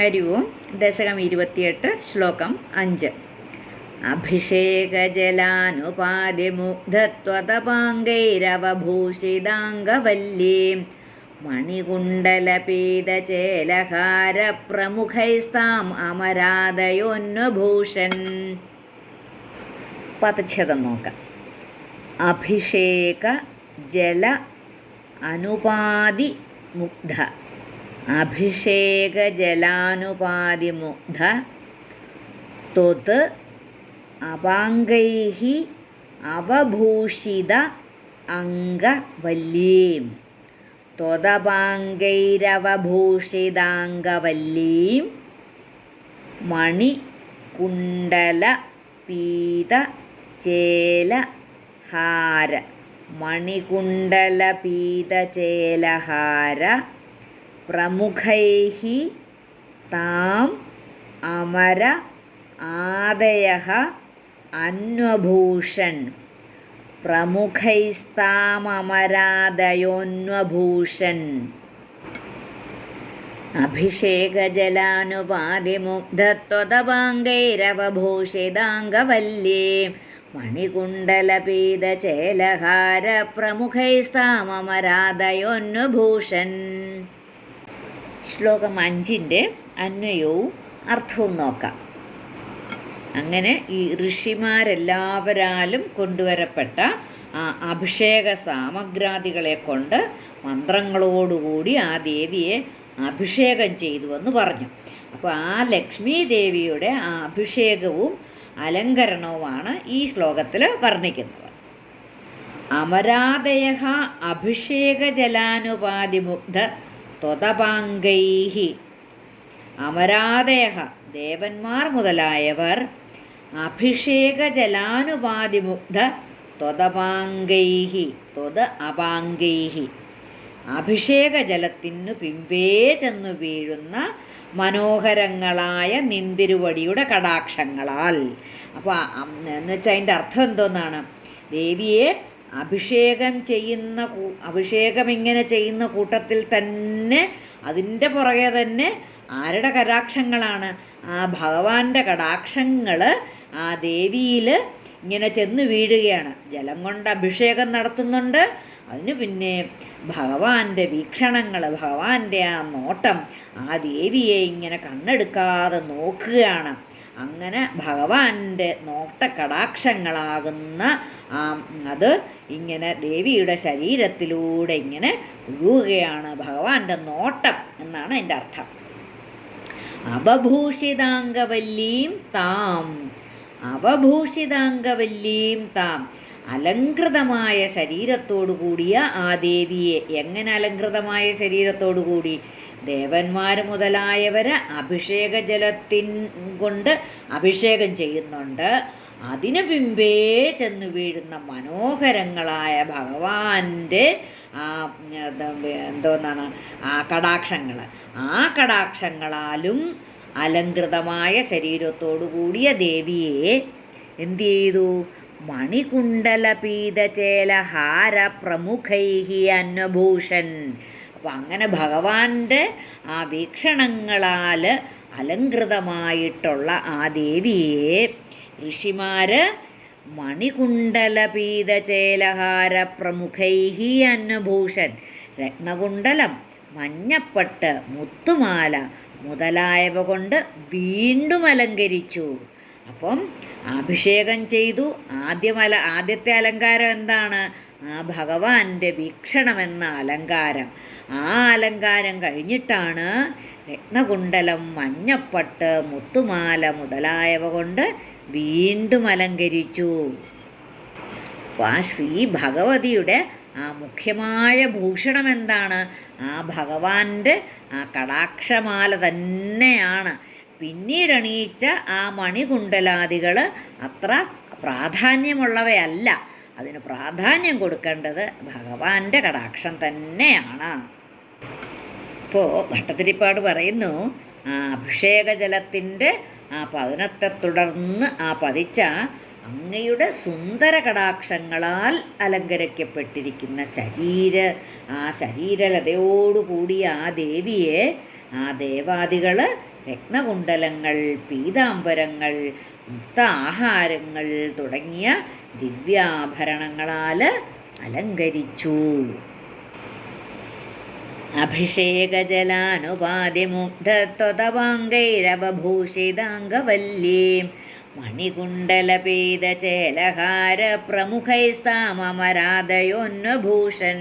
ഹരി ഓം ദശകം ഇരുപത്തിയെട്ട് ശ്ലോകം അഞ്ച്. അഭിഷേകജലാനുപാതിമുഗ്ധത്വതപാംഗൈരവഭൂഷിതാംഗവല്യീം മണികുണ്ടലപീതചേലഹാരപ്രമുഖൈസ്താം അമരാദയോന്വഭൂഷൺ പദച്ഛേദം നോക്കാം. അഭിഷേക ജല അനുപാതി മുഗ്ധ അഭിഷേകജലാനുപാതിമുഗ്ധ ത്വത് അപാംഗൈः അവഭൂഷിത അംഗവല്ലീം. ത്വതപാംഗൈരവഭൂഷിതാംഗവല്ലീം. മണികുണ്ടല പീത ചേല ഹാര ചേലഹാര പീത പ്രമുഖൈः താം അമര ആദയഃ അന്വഭൂഷൺ. പ്രമുഖൈസ്താമരാദയോന്വഭൂഷൺ അഭിഷേകജലാനുപാതിമുഗ്ധത്വതപാംഗൈരവഭൂഷിതാംഗവല്യേ മണികുണ്ടലപീതചേലഹാര പ്രമുഖൈസ്താമരാദയോന്വഭൂഷൺ ശ്ലോകം അഞ്ചിന്റെ അന്വയവും അർത്ഥവും നോക്കാം. അങ്ങനെ ഈ ഋഷിമാരെല്ലാവരാലും കൊണ്ടുവരപ്പെട്ട ആ അഭിഷേക സാമഗ്രാദികളെ കൊണ്ട് മന്ത്രങ്ങളോടുകൂടി ആ ദേവിയെ അഭിഷേകം ചെയ്തുവെന്ന് പറഞ്ഞു. അപ്പോൾ ആ ലക്ഷ്മി ദേവിയുടെ ആ അഭിഷേകവും അലങ്കരണവുമാണ് ഈ ശ്ലോകത്തിൽ വർണിക്കുന്നത്. അമരാദയ അഭിഷേകജലാനുപാതിമുഗ്ധ ത്വതപാംഗൈः അമരാദേഹ ദേവന്മാർ മുതലായവർ അഭിഷേകജലാനുപാതിമുഗ്ധ ത്വതപാംഗൈः ത്വത് അഭിഷേക അഭിഷേകജലത്തിനു പിമ്പേ ചെന്നു വീഴുന്ന മനോഹരങ്ങളായ നിന്തിരുവടിയുടെ കടാക്ഷങ്ങളാൽ. അപ്പോൾ എന്ന് വെച്ചാൽ അതിന്റെ അർത്ഥം എന്തോന്നാണ്? ദേവിയെ അഭിഷേകം ചെയ്യുന്ന അഭിഷേകം ഇങ്ങനെ ചെയ്യുന്ന കൂട്ടത്തിൽ തന്നെ അതിന്റെ പുറകെ തന്നെ ആരുടെ കടാക്ഷങ്ങളാണ്? ആ ഭഗവാന്റെ കടാക്ഷങ്ങൾ ആ ദേവിയിൽ ഇങ്ങനെ ചെന്ന് വീഴുകയാണ്. ജലം കൊണ്ട് അഭിഷേകം നടത്തുന്നുണ്ട്. അതിന് പിന്നെ ഭഗവാന്റെ വീക്ഷണങ്ങൾ ഭഗവാന്റെ ആ നോട്ടം ആ ദേവിയെ ഇങ്ങനെ കണ്ണെടുക്കാതെ നോക്കുകയാണ്. അങ്ങനെ ഭഗവാന്റെ ആ അത് ഇങ്ങനെ ദേവിയുടെ ശരീരത്തിലൂടെ ഇങ്ങനെ ഒഴുകുകയാണ് ഭഗവാന്റെ നോട്ടം എന്നാണ് എന്റെ അർത്ഥം. അവഭൂഷിതാംഗവല്ലീം താം അവഭൂഷിതാംഗവല്ലീം താം അലങ്കൃതമായ ശരീരത്തോടു കൂടിയ ആ ദേവിയെ എങ്ങനെ അലങ്കൃതമായ ശരീരത്തോടു കൂടി ദേവന്മാർ മുതലായവരെ അഭിഷേക ജലത്തിൻ കൊണ്ട് അഭിഷേകം ചെയ്യുന്നുണ്ട്. അതിനു പിമ്പേ ചെന്ന് വീഴുന്ന മനോഹരങ്ങളായ ഭഗവാന്റെ ആ എന്തോന്നാണ് ആ കടാക്ഷങ്ങൾ ആ കടാക്ഷങ്ങളാലും അലങ്കൃതമായ ശരീരത്തോടു കൂടിയ ദേവിയെ എന്തു ചെയ്തു? മണികുണ്ടലപീതചേലഹാര പ്രമുഖൈഹി അന്വഭൂഷൺ അപ്പം അങ്ങനെ ഭഗവാന്റെ ആ വീക്ഷണങ്ങളാൽ അലങ്കൃതമായിട്ടുള്ള ആ ദേവിയെ ഋഷിമാർ മണികുണ്ടലപീതചേലഹാര പ്രമുഖൈഹി അന്നഭൂഷൻ രത്നകുണ്ടലം മഞ്ഞപ്പട്ട് മുത്തുമാല മുതലായവ കൊണ്ട് വീണ്ടും അലങ്കരിച്ചു. അപ്പം അഭിഷേകം ചെയ്തു. ആദ്യമല ആദ്യത്തെ അലങ്കാരം എന്താണ്? ആ ഭഗവാന്റെ വീക്ഷണമെന്ന അലങ്കാരം. ആ അലങ്കാരം കഴിഞ്ഞിട്ടാണ് രത്നകുണ്ടലം മഞ്ഞപ്പട്ട് മുത്തുമാല മുതലായവ കൊണ്ട് വീണ്ടും അലങ്കരിച്ചു. ആ ശ്രീ ഭഗവതിയുടെ ആ മുഖ്യമായ ഭൂഷണം എന്താണ് ആ ഭഗവാന്റെ ആ കടാക്ഷമാല തന്നെയാണ്. പിന്നീട് അണിയിച്ച ആ മണികുണ്ടലാദികൾ അത്ര പ്രാധാന്യമുള്ളവയല്ല. അതിന് പ്രാധാന്യം കൊടുക്കേണ്ടത് ഭഗവാന്റെ കടാക്ഷം തന്നെയാണ്. ഇപ്പോൾ ഭട്ടതിരിപ്പാട് പറയുന്നു ആ അഭിഷേക ജലത്തിന്റെ ആ പതനത്തെ തുടർന്ന് ആ പതിച്ച അങ്ങയുടെ സുന്ദര കടാക്ഷങ്ങളാൽ അലങ്കരിക്കപ്പെട്ടിരിക്കുന്ന ശരീര ആ ശരീരലതയോടുകൂടിയ ആ ദേവിയെ ആ ദേവാദികൾ രത്നകുണ്ടലങ്ങൾ പീതാംബരങ്ങൾ മുക്ത ആഹാരങ്ങൾ തുടങ്ങിയ ദിവ്യാഭരണങ്ങളാൽ അലങ്കരിച്ചു. അഭിഷേകജലാനുപാതിമുഗ്ധത്വതവാങ്കൈരവഭൂഷിതാംഗവല്യീം മണികുണ്ടലപീതചേലഹാര പ്രമുഖൈസ്താമരാധയോന്വഭൂഷൺ